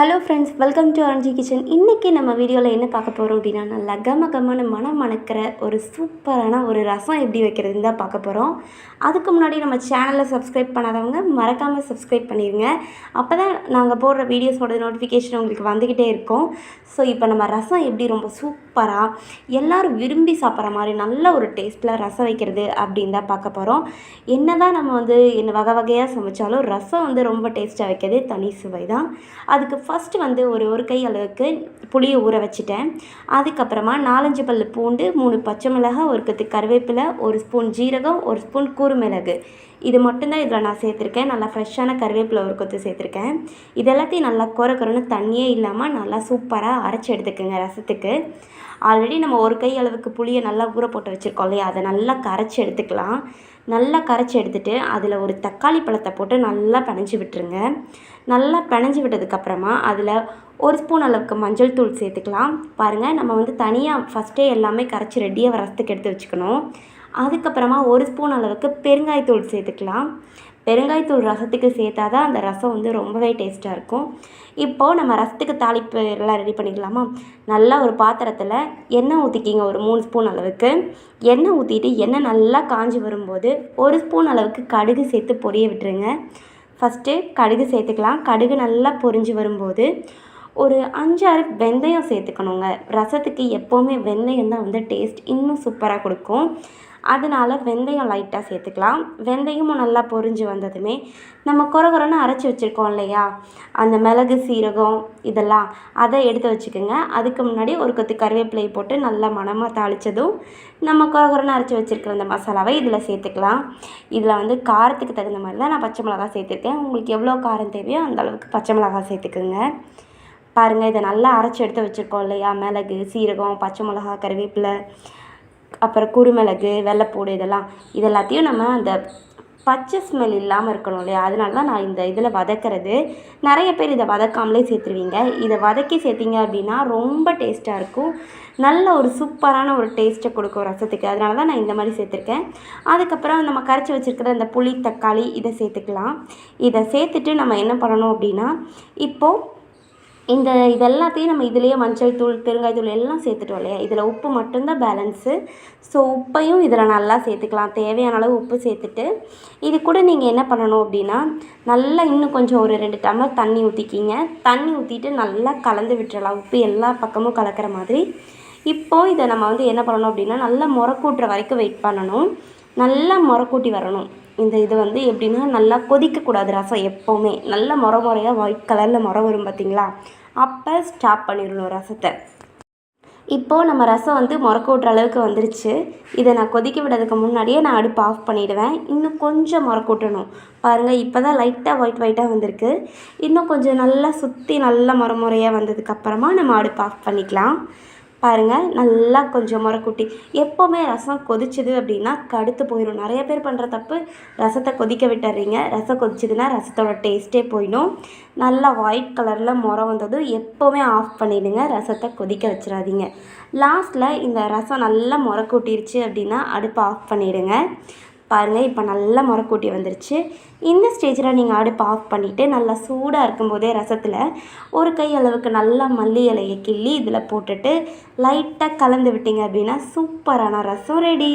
Hello friends welcome to ஆரஞ்சி kitchen இன்றைக்கி நம்ம வீடியோவில் என்ன பார்க்க போகிறோம் அப்படின்னா நல்லா கம கம்மனு மனம் மணக்கிற ஒரு சூப்பரான ஒரு ரசம் எப்படி வைக்கிறதுன்னு தான் பார்க்க போகிறோம் அதுக்கு முன்னாடி நம்ம சேனலை சப்ஸ்கிரைப் பண்ணாதவங்க மறக்காமல் சப்ஸ்கிரைப் பண்ணிடுங்க அப்போ தான் நாங்கள் போடுற வீடியோஸோட நோட்டிஃபிகேஷன் உங்களுக்கு வந்துக்கிட்டே இருக்கும். ஸோ இப்போ நம்ம ரசம் எப்படி ரொம்ப சூப்பராக எல்லோரும் விரும்பி சாப்பிட்ற மாதிரி நல்ல ஒரு டேஸ்ட்டில் ரசம் வைக்கிறது அப்படின்னு தான் பார்க்க போகிறோம் என்ன தான் நம்ம வந்து என்ன வகை வகையாக சமைச்சாலும் ரசம் வந்து ரொம்ப டேஸ்ட்டாக வைக்கிறது தனி சுவை தான். அதுக்கு ஃபஸ்ட்டு வந்து ஒரு ஒரு கை அளவுக்கு புளியை ஊற வச்சுட்டேன். அதுக்கப்புறமா நாலஞ்சு பல் பூண்டு மூணு பச்சை மிளகாய் ஒரு கத்து கருவேப்பிலை ஒரு ஸ்பூன் ஜீரகம் ஒரு ஸ்பூன் குறுமிளகு இது மட்டும்தான் இதில் நான் சேர்த்துருக்கேன். நல்லா ஃப்ரெஷ்ஷான கருவேப்பிலை ஒரு கொத்து சேர்த்துருக்கேன். இது எல்லாத்தையும் நல்லா குறை குறைன்னு தண்ணியே இல்லாமல் நல்லா சூப்பராக அரைச்சி எடுத்துக்கோங்க ரசத்துக்கு. ஆல்ரெடி நம்ம ஒரு கை அளவுக்கு புளியை நல்லா ஊற போட்டு வச்சுருக்கோம் இல்லையா? அதை நல்லா கரைச்சி எடுத்துக்கலாம். நல்லா கரைச்சி எடுத்துகிட்டு அதில் ஒரு தக்காளி பழத்தை போட்டு நல்லா பிணைஞ்சி விட்டுருங்க. நல்லா பிணைஞ்சி விட்டதுக்கப்புறமா அதில் ஒரு ஸ்பூன் அளவுக்கு மஞ்சள் தூள் சேர்த்துக்கலாம். பாருங்கள் நம்ம வந்து தனியாக ஃபஸ்ட்டே எல்லாமே கரைச்சி ரெடியாக ரசத்துக்கு எடுத்து வச்சுக்கணும். அதுக்கப்புறமா ஒரு ஸ்பூன் அளவுக்கு பெருங்காயத்தூள் சேர்த்துக்கலாம். பெருங்காயத்தூள் ரசத்துக்கு சேர்த்தா தான் அந்த ரசம் வந்து ரொம்பவே டேஸ்ட்டாக இருக்கும். இப்போது நம்ம ரசத்துக்கு தாளிப்பு எல்லாம் ரெடி பண்ணிக்கலாமா? நல்லா ஒரு பாத்திரத்தில் எண்ணெய் ஊற்றிக்கிங்க ஒரு மூணு ஸ்பூன் அளவுக்கு. எண்ணெய் ஊற்றிட்டு எண்ணெய் நல்லா காஞ்சி வரும்போது ஒரு ஸ்பூன் அளவுக்கு கடுகு சேர்த்து பொரிய விட்டுருங்க. ஃபஸ்ட்டு கடுகு சேர்த்துக்கலாம். கடுகு நல்லா பொரிஞ்சு வரும்போது ஒரு அஞ்சாறு வெந்தயம் சேர்த்துக்கணுங்க. ரசத்துக்கு எப்போவுமே வெந்தயம் தான் வந்து டேஸ்ட் இன்னும் சூப்பராக கொடுக்கும். அதனால் வெந்தயம் லைட்டாக சேர்த்துக்கலாம். வெந்தயமும் நல்லா பொரிஞ்சு வந்ததுமே நம்ம குறை அரைச்சி வச்சுருக்கோம் இல்லையா? அந்த மிளகு சீரகம் இதெல்லாம் அதை எடுத்து வச்சுக்கோங்க. அதுக்கு முன்னாடி ஒரு கொத்து கருவேப்பிலையை போட்டு நல்லா மணமாக தாளித்ததும் நம்ம குறை அரைச்சி வச்சுருக்கிற அந்த மசாலாவை இதில் சேர்த்துக்கலாம். இதில் வந்து காரத்துக்கு தகுந்த மாதிரி தான் நான் பச்சை மிளகா சேர்த்துருக்கேன். உங்களுக்கு எவ்வளோ காரம் தேவையோ அந்த அளவுக்கு பச்சை மிளகா சேர்த்துக்குங்க. பாருங்கள் இதை நல்லா அரைச்சி எடுத்து வச்சுருக்கோம் இல்லையா? மிளகு சீரகம் பச்சை மிளகா கருவேப்பிலை அப்புறம் குருமிளகு வெள்ளைப்பூடு இதெல்லாம் இது எல்லாத்தையும் நம்ம அந்த பச்சை ஸ்மெல் இல்லாமல் இருக்கணும் இல்லையா? அதனால தான் நான் இந்த இதில் வதக்கிறது. நிறைய பேர் இதை வதக்காமலே சேர்த்துருவீங்க. இதை வதக்கி சேர்த்திங்க அப்படின்னா ரொம்ப டேஸ்ட்டாக இருக்கும். நல்ல ஒரு சூப்பரான ஒரு டேஸ்ட்டை கொடுக்கும் ரசத்துக்கு. அதனால தான் நான் இந்த மாதிரி சேர்த்துருக்கேன். அதுக்கப்புறம் நம்ம கரைச்சி வச்சுருக்கிற இந்த புளி தக்காளி இதை சேர்த்துக்கலாம். இதை சேர்த்துட்டு நம்ம என்ன பண்ணணும் அப்படின்னா இப்போது இந்த இது எல்லாத்தையும் நம்ம இதுலேயே மஞ்சள் தூள் பெருங்காயத்தூள் எல்லாம் சேர்த்துட்டோம் இல்லையா? இதில் உப்பு மட்டும்தான் பேலன்ஸு ஸோ உப்பையும் இதில் நல்லா சேர்த்துக்கலாம். தேவையான அளவு உப்பு சேர்த்துட்டு இது கூட நீங்கள் என்ன பண்ணணும் அப்படின்னா நல்லா இன்னும் கொஞ்சம் ஒரு ரெண்டு டம்ளர் தண்ணி ஊற்றிக்கிங்க தண்ணி ஊற்றிட்டு நல்லா கலந்து விட்டுறலாம். உப்பு எல்லா பக்கமும் கலக்கிற மாதிரி. இப்போது இதை நம்ம வந்து என்ன பண்ணணும் அப்படின்னா நல்லா முறக்கூட்டுற வரைக்கும் வெயிட் பண்ணணும். நல்லா முறக்கூட்டி வரணும். இந்த இது வந்து எப்படின்னா நல்லா கொதிக்கக்கூடாது ரசம் எப்போவுமே. நல்ல முறை முறையாக ஒயிட் கலரில் முறை வரும் பார்த்திங்களா அப்போ ஸ்டாப் பண்ணிடணும் ரசத்தை. இப்போது நம்ம ரசம் வந்து முறக்க விட்ற அளவுக்கு வந்துருச்சு. இதை நான் கொதிக்க விடுறதுக்கு முன்னாடியே நான் அடுப்பு ஆஃப் பண்ணிவிடுவேன் இன்னும் கொஞ்சம் முறக்க விட்டணும் பாருங்கள் இப்போ தான் லைட்டாக ஒயிட் ஒயிட்டாக வந்திருக்கு. இன்னும் கொஞ்சம் நல்லா சுற்றி நல்லா முறை முறையாக வந்ததுக்கப்புறமா நம்ம அடுப்பு ஆஃப் பண்ணிக்கலாம். பாருங்கள் நல்லா கொஞ்சம் முறக்குட்டி எப்போவுமே ரசம் கொதிச்சுது அப்படின்னா கடுத்து போயிடும் நிறைய பேர் பண்ணுற தப்பு ரசத்தை கொதிக்க விட்டுறீங்க. ரசம் கொதிச்சதுன்னா ரசத்தோட டேஸ்ட்டே போயிடும். நல்லா ஒயிட் கலரில் முறை வந்ததும் எப்போவுமே ஆஃப் பண்ணிவிடுங்க ரசத்தை கொதிக்க வச்சிடாதீங்க. லாஸ்ட்டில் இந்த ரசம் நல்லா முறை கூட்டிருச்சு அப்படின்னா அடுப்பை ஆஃப் பண்ணிவிடுங்க பாருங்கள் இப்போ நல்லா முறக்கூட்டி வந்துருச்சு. இந்த ஸ்டேஜில் நீங்கள் அடுப்பு ஆஃப் பண்ணிவிட்டு நல்லா சூடாக இருக்கும்போதே ரசத்தில் ஒரு கை அளவுக்கு நல்லா மல்லி இலையை கிள்ளி இதில் போட்டுட்டு லைட்டாக கலந்து விட்டீங்க அப்படின்னா சூப்பரான ரசம் ரெடி